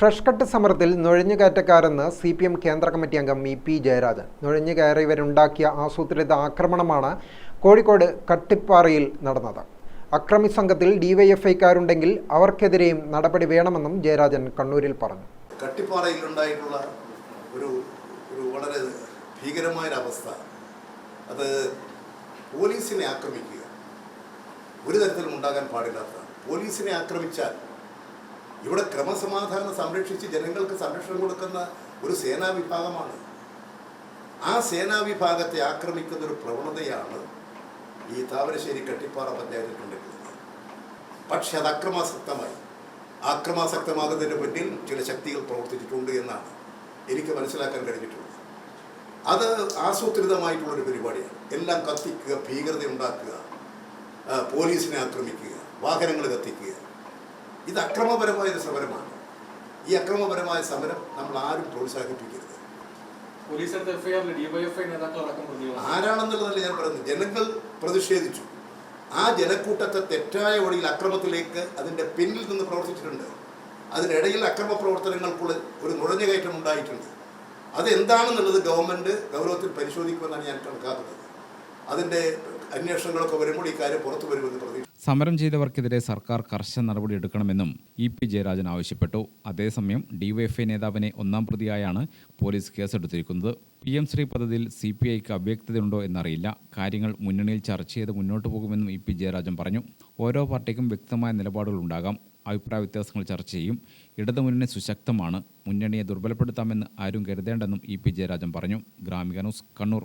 Fresh cut സമരത്തിൽ നുഴഞ്ഞുകയറ്റക്കാരെന്ന് C P M കേന്ദ്ര കമ്മിറ്റി അംഗം ഇ പി ജയരാജൻ. നുഴഞ്ഞു കയറിയവരുണ്ടാക്കിയ ആസൂത്രിത ആക്രമണമാണ് കോഴിക്കോട് കട്ടിപ്പാറയിൽ നടന്നത്. അക്രമി സംഘത്തിൽ ഡിവൈഎഫ്ഐക്കാരുണ്ടെങ്കിൽ അവർക്കെതിരെയും നടപടി വേണമെന്നും ജയരാജൻ കണ്ണൂരിൽ പറഞ്ഞു. കട്ടിപ്പാറയിൽ ഉണ്ടായിട്ടുള്ള ഒരു ഒരു വളരെ ഭീകരമായൊരവസ്ഥ. അത് പോലീസിനെ ആക്രമിക്കുക. ഒരു തരത്തിലും ഉണ്ടാകാൻ പാടില്ലാത്ത. പോലീസിനെ ആക്രമിച്ചാൽ ഇവിടെ ക്രമസമാധാനം സംരക്ഷിച്ച് ജനങ്ങൾക്ക് സംരക്ഷണം കൊടുക്കുന്ന ഒരു സേനാ വിഭാഗമാണ്. ആ സേനാ വിഭാഗത്തെ ആക്രമിക്കുന്ന ഒരു പ്രവണതയാണ് ഈ താമരശ്ശേരി കട്ടിപ്പാറ പഞ്ചായത്തിൽ പഞ്ചായത്തിലുണ്ടായിട്ടുള്ളത് പക്ഷെ അത് അക്രമാസക്തമായി. ആക്രമാസക്തമാകുന്നതിന് മുന്നിൽ ചില ശക്തികൾ പ്രവർത്തിച്ചിട്ടുണ്ട് എന്നാണ് എനിക്ക് മനസ്സിലാക്കാൻ കഴിഞ്ഞിട്ടുള്ളത്. അത് ആസൂത്രിതമായിട്ടുള്ളൊരു പരിപാടിയാണ്. എല്ലാം കത്തിക്കുക ഭീകരത ഉണ്ടാക്കുക പോലീസിനെ ആക്രമിക്കുക വാഹനങ്ങൾ കത്തിക്കുക. ഇത് അക്രമപരമായ ഒരു സമരമാണ്. ഈ അക്രമപരമായ സമരം നമ്മൾ ആരും പ്രോത്സാഹിപ്പിക്കരുത്. ആരാണെന്നുള്ളതല്ല ഞാൻ പറയുന്നത്? ജനങ്ങൾ പ്രതിഷേധിച്ചു. ആ ജനക്കൂട്ടത്തെ തെറ്റായ വഴിയിൽ അക്രമത്തിലേക്ക് അതിന്റെ പിന്നിൽ നിന്ന് പ്രവർത്തിച്ചിട്ടുണ്ട്. അതിനിടയിൽ അക്രമ പ്രവർത്തനങ്ങൾക്കുള്ള ഒരു നുഴഞ്ഞുകയറ്റം ഉണ്ടായിട്ടുണ്ട്. അതെന്താണെന്നുള്ളത് ഗവൺമെന്റ് ഗൗരവത്തിൽ പരിശോധിക്കുമെന്നാണ് ഞാൻ കണക്കാക്കുന്നത്. അതിന്റെ അന്വേഷണങ്ങളൊക്കെ വരുമ്പോൾ ഈ കാര്യം പുറത്തു വരുമെന്ന് പ്രതീക്ഷ സമരം ചെയ്തവർക്കെതിരെ സർക്കാർ കർശന നടപടി എടുക്കണമെന്നും ഇ പി ജയരാജൻ ആവശ്യപ്പെട്ടു. അതേസമയം ഡിവൈഎഫ്ഐ നേതാവിനെ ഒന്നാം പ്രതിയായാണ് പോലീസ് കേസെടുത്തിരിക്കുന്നത്. പി എം ശ്രീ പദ്ധതിയിൽ സി പി ഐക്ക് അവ്യക്തതയുണ്ടോ എന്നറിയില്ല. കാര്യങ്ങൾ മുന്നണിയിൽ ചർച്ച ചെയ്ത് മുന്നോട്ട് പോകുമെന്നും ഇ പി ജയരാജൻ പറഞ്ഞു. ഓരോ പാർട്ടിക്കും വ്യക്തമായ നിലപാടുകൾ ഉണ്ടാകാം. അഭിപ്രായ വ്യത്യാസങ്ങൾ ചർച്ച ചെയ്യും. ഇടതുമുന്നണി സുശക്തമാണ്. മുന്നണിയെ ദുർബലപ്പെടുത്താമെന്ന് ആരും കരുതേണ്ടെന്നും ഇ പി ജയരാജൻ പറഞ്ഞു. Gramika news Kannur.